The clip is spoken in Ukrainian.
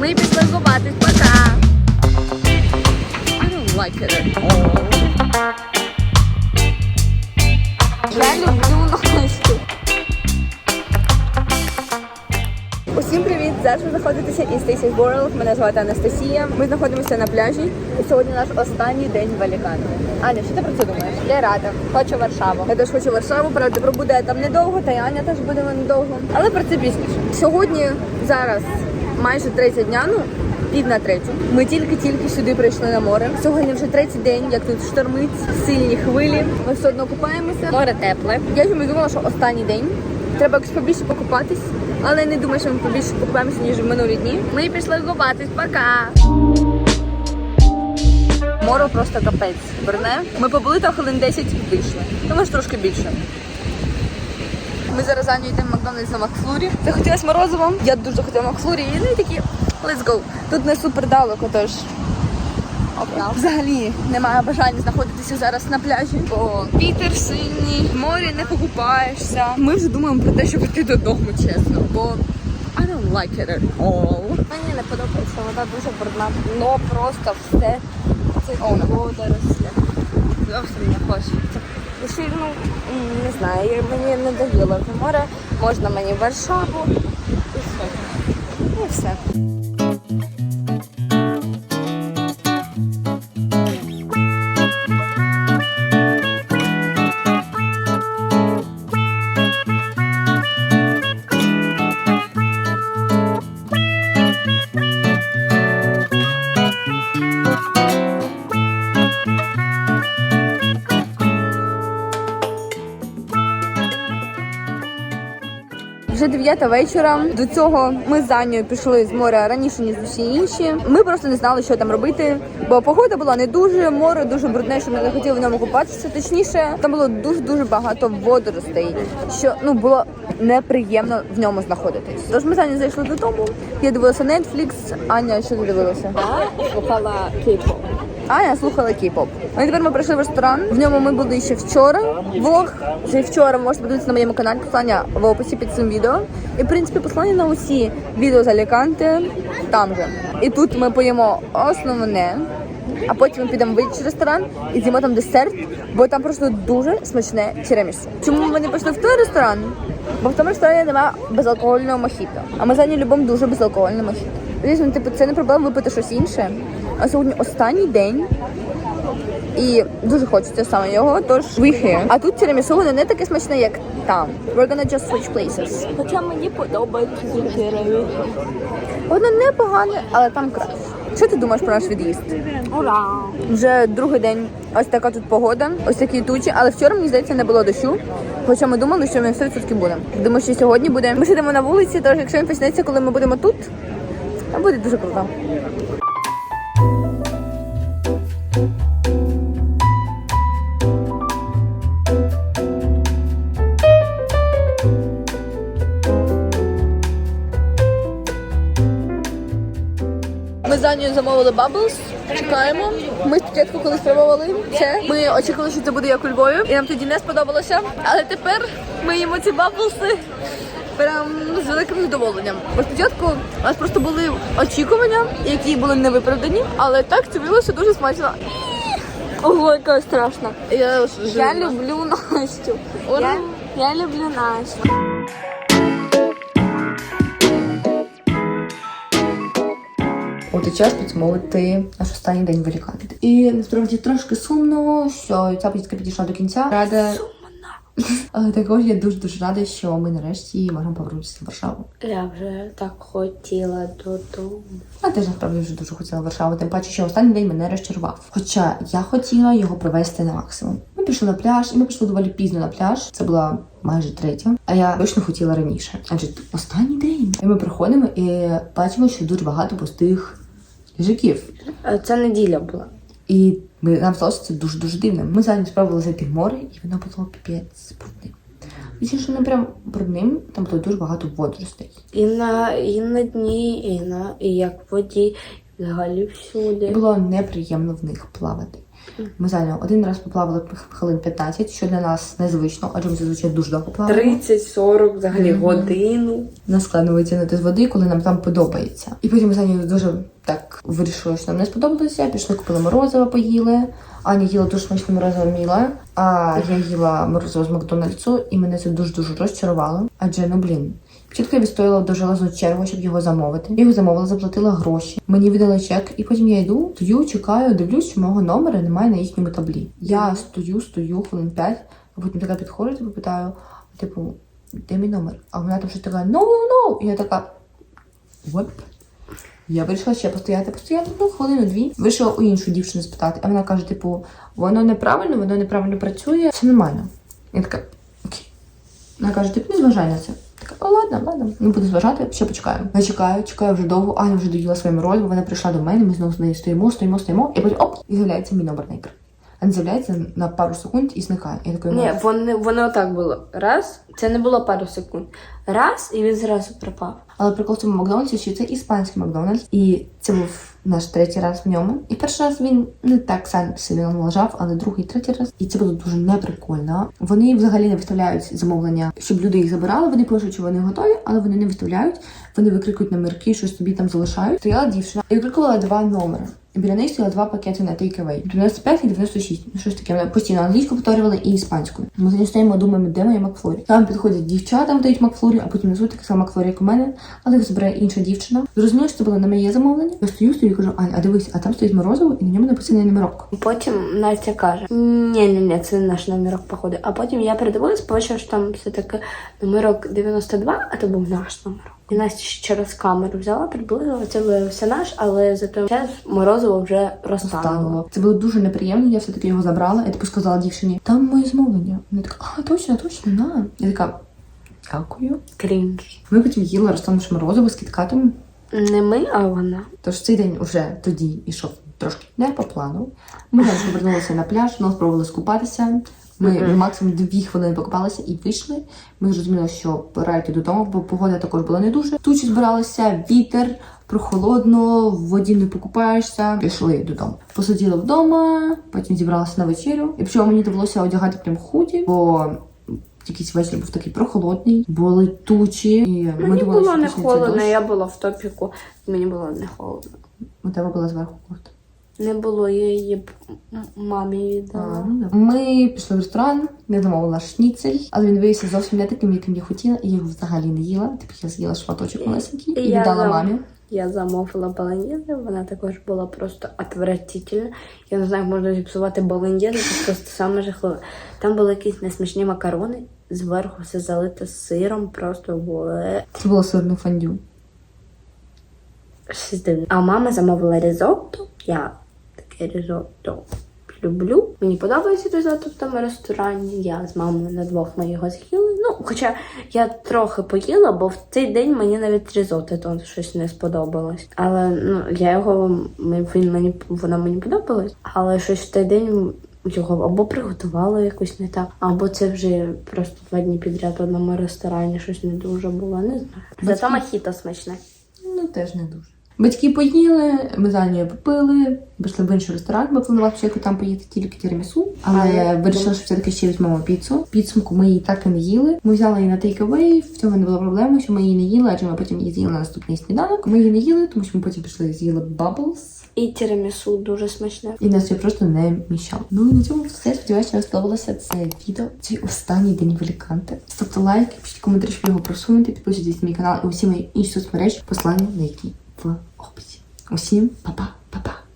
Ми пішли купатись, пока. I don't like it at all. Я люблю Настю. Усім привіт! Зараз ви знаходитеся із Stacy's World. Мене звати Анастасія. Ми знаходимося на пляжі. І сьогодні наш останній день в Аліканте. Аня, що ти про це думаєш? Я рада. Хочу Варшаву. Я теж хочу Варшаву, правда, пробуде там недовго, та й Аня теж буде недовго. Але про це пізніше. Сьогодні, зараз, майже третя дня, ну, пів на третю. Ми тільки-тільки сюди прийшли на море. Сьогодні вже третій день, як тут штормить, сильні хвилі. Ми все одно купаємося. Море тепле. Я чомусь думала, що останній день. Треба якось побільше покупатись, але не думаю, що ми побільше купаємося, ніж в минулі дні. Ми пішли купатись, пока! Море просто капець берне. Ми побули там хвилин 10 і вийшли. Ну, може трошки більше. Ми зараз за Аню йдемо в Макдональдс на Макфлурі. Захотілося морозиво. Я дуже хотіла Макфлурі. І і такі, let's go. Тут не супер далеко, тож Взагалі немає бажання знаходитися зараз на пляжі, бо вітер сильний, в морі не покупаєшся. Ми вже думаємо про те, щоб йти додому, чесно, бо I don't like it at all. Мені не подобається, вода дуже брудна. Ну просто все це водорослі. Зовсім не хочеться. Лише, ну, не знаю, мені не довіло в море, можна мені Варшаву і все. І все. 9 вечора. До цього ми з Анею пішли з моря раніше, ніж усі інші. Ми просто не знали, що там робити, бо погода була не дуже, море дуже брудне, що ми не хотіли в ньому купатися. Точніше, там було дуже дуже багато водоростей, що ну було неприємно в ньому знаходитись. Тож ми з Анею зайшли додому. Я дивилася Netflix. Аня, що ти дивилася? слухала кей-поп. Аня слухала кей-поп. Ну і тепер ми прийшли в ресторан. В ньому ми були ще вчора. Влог вже вчора можете подивитися на моєму каналі. Послання в описі під цим відео. І в принципі послання на усі відео з Аліканте там же. І тут ми поїмо основне. А потім ми підемо в інший ресторан і з'їмо там десерт, бо там просто дуже смачне тірамісу. Чому ми не пішли в той ресторан? Бо в тому ресторані немає безалкогольного мохіто. А ми за любимо дуже безалкогольне мохіто. Звісно, типу, це не проблема випити щось інше. А сьогодні останній день. І дуже хочеться саме його, тож we here. А тут тірамісу воно не таке смачне, як там. We're gonna just switch places. Хоча мені подобається зефірові. Воно непогане, але там краще. Що ти думаєш про наш від'їзд? Ура! Вже другий день. Ось така тут погода, ось такі тучі. Але вчора мені здається не було дощу. Хоча ми думали, що він 100% буде. Думаю, що сьогодні буде. Ми сидимо на вулиці, тож якщо він почнеться, коли ми будемо тут, то буде дуже круто. Ми з Анією замовили баблс, чекаємо. Ми спочатку коли спробували це. Ми очікували, що це буде як у Львові, і нам тоді не сподобалося. Але тепер ми їмо ці баблси прям з великим задоволенням. Бо спочатку у нас просто були очікування, які були невиправдані, але так це виявилося дуже смачно. Ого, яка страшна. Я, Я люблю Настю. Я, я люблю Настю. От і час підсумовувати наш останній день в Аліканте. І насправді трошки сумно, що ця поїздка підійшла до кінця. Рада. Але також я дуже дуже рада, що ми нарешті можемо повернутися в Варшаву. Я вже так хотіла додому. Я теж насправді вже дуже хотіла Варшаву, тим паче, що останній день мене розчарував. Хоча я хотіла його провести на максимум. Пішли на пляж, і ми пішли доволі пізно на пляж. Це була майже третя. А я точно хотіла раніше. Адже останній день. І ми приходимо і бачимо, що дуже багато пустих ліжаків. Е, Це неділя була. І ми нам здалося це дуже дуже дивним. Ми зараз спробували зайти в море, і воно було піпець брудним. Точніше, не прям брудним, там було дуже багато водоростей. І на, і на дні, і на і як воді, і взагалі всюди. Було неприємно в них плавати. Ми зайняли один раз поплавали хвилин 15, що для нас незвично, адже ми зазвичай дуже довго плаваємо. 30-40 взагалі Мгм. годину. Нас складно витягнути з води, коли нам там подобається. І потім ми з Анією дуже так вирішили, що нам не сподобалося. Пішли, купили морозиво, поїли. Аня їла дуже смачне морозиво міла, а я їла морозиво з Макдональдсу, і мене це дуже дуже розчарувало. Адже ну блін. Я відстояла дуже лазу чергу, щоб його замовити. Його замовила, заплатила гроші. Мені видали чек, і потім я йду, стою, чекаю, дивлюсь, що мого номера немає на їхньому таблі. Я стою, стою хвилин п'ять, а потім така підходжу, типу, питаю, типу, де мій номер? А вона там щось така no, no, no. І я така what? Я вирішила ще постояти, постояти ну, хвилину-дві. Вийшла у іншу дівчину спитати. А вона каже: типу, воно неправильно, воно неправильно працює, все нормально. Я така, окей. Вона каже, типу, не зважай на це. Така, о, ладно, ладно, не буду зважати, ще почекаю. Я чекаю, чекаю вже довго, Аня вже доїла своїм роль, вона прийшла до мене, ми знову з нею стоїмо, стоїмо, стоїмо, і потім оп, і з'являється мій номер на екран. Не з'являється на пару секунд і зникає. Я такий, Ні, воно, воно отак було. Раз, це не було пару секунд. Раз, і він зразу пропав. Але прикол в цьому Макдональдсі, що це іспанський Макдональдс, і це був наш третій раз в ньому. І перший раз він не так сам сильно налажав, але другий, третій раз. І це було дуже неприкольно. Вони взагалі не виставляють замовлення, щоб люди їх забирали. Вони пишуть, що вони готові, але вони не виставляють. Вони викрикують номерки, щось собі там залишають. Стояла дівчина і викрикувала два номери. Біля неї стояли два пакети на take-away. 95 і 96. Ну, щось таке. Вона постійно англійську повторювали і іспанською. Ми нею стоїмо, думаємо, де моя Макфлорі. Там підходять дівчата, дають Макфлорі, а потім несуть така сама Макфлорі, як у мене, але їх збирає інша дівчина. Зрозуміло, що це було на моє замовлення. Я стою, стою і кажу, Ань, а дивись, а там стоїть морозиво, і на ньому написаний номерок. Потім Настя каже: ні, ні, ні, це не наш номерок, походу. А потім я передивилась, побачила, що там все таки номерок 92, а то був наш номерок. І Настя ще через камеру взяла, приблизила, це виявився наш, але за той час морозиво вже розтануло. Це було дуже неприємно. Я все-таки його забрала. Я типу сказала дівчині, там моє замовлення. Вона така, а точно, точно, на. Я така, дякую. Крінж. Ми потім їли розтанувши морозиво з кіткатом. Не ми, а вона. Тож цей день уже тоді йшов трошки не по плану. Ми далі повернулися на пляж, ми спробували скупатися. Ми Мгм. максимум дві хвилини покупалися і вийшли. Ми зрозуміли, що пора йти додому, бо погода також була не дуже. Тучі збиралися, вітер, прохолодно, в воді не покупаєшся. Пішли додому. Посиділи вдома, потім зібралися на вечерю. І причому мені довелося одягати прям худі, бо якийсь вечір був такий прохолодний, були тучі. І ми думали, було що не холодно, я була в топіку, мені було не холодно. У тебе була зверху куртка. Не було, я її мамі віддала. ну. Ми пішли в ресторан, я замовила шніцель, але він виявився зовсім не таким, яким я хотіла, і я його взагалі не їла. Типу я з'їла шматочок малесенький і Я віддала зам- мамі. Я замовила баланьєзи, вона також була просто отвратительна. Я не знаю, як можна зіпсувати баланьєзи, це просто саме жахливе. Там були якісь несмачні макарони, зверху все залите сиром, просто було Це було сирне фондю. щось дивне. А мама замовила ризотто. Я ризотто люблю. Мені подобається ризотто в тому ресторані. Я з мамою на двох ми його з'їли. Ну, хоча я трохи поїла, бо в цей день мені навіть ризотто то щось не сподобалось. Але ну я його він мені воно мені подобалось, але щось в той день. Його або приготували якось не так, або це вже просто два дні підряд в одному ресторані щось не дуже було, не знаю. Зато мохіто смачне. Ну теж не дуже. Батьки поїли, ми за нею попили, пішли в інший ресторан, бо планував спочатку там поїти тільки тірамісу, але вирішили, що все-таки ще візьмемо піцу. Підсумку ми її так і не їли. Ми взяли її на take-away, в цьому не було проблеми, що ми її не їли, адже ми потім її з'їли на наступний сніданок. Ми її не їли, тому що ми потім пішли з'їли bubbles. І тірамісу дуже смачне. І нас я просто не міщав. Ну і на цьому все. Сподіваюся, вам сподобалося це відео. Цей останній день в Аліканте. Ставте лайк, пишіть коментарі, щоб його просунути, підписуйтесь на мій канал і усі мої інші соцмережі, послання на які в описі. Усім па-па, па-па!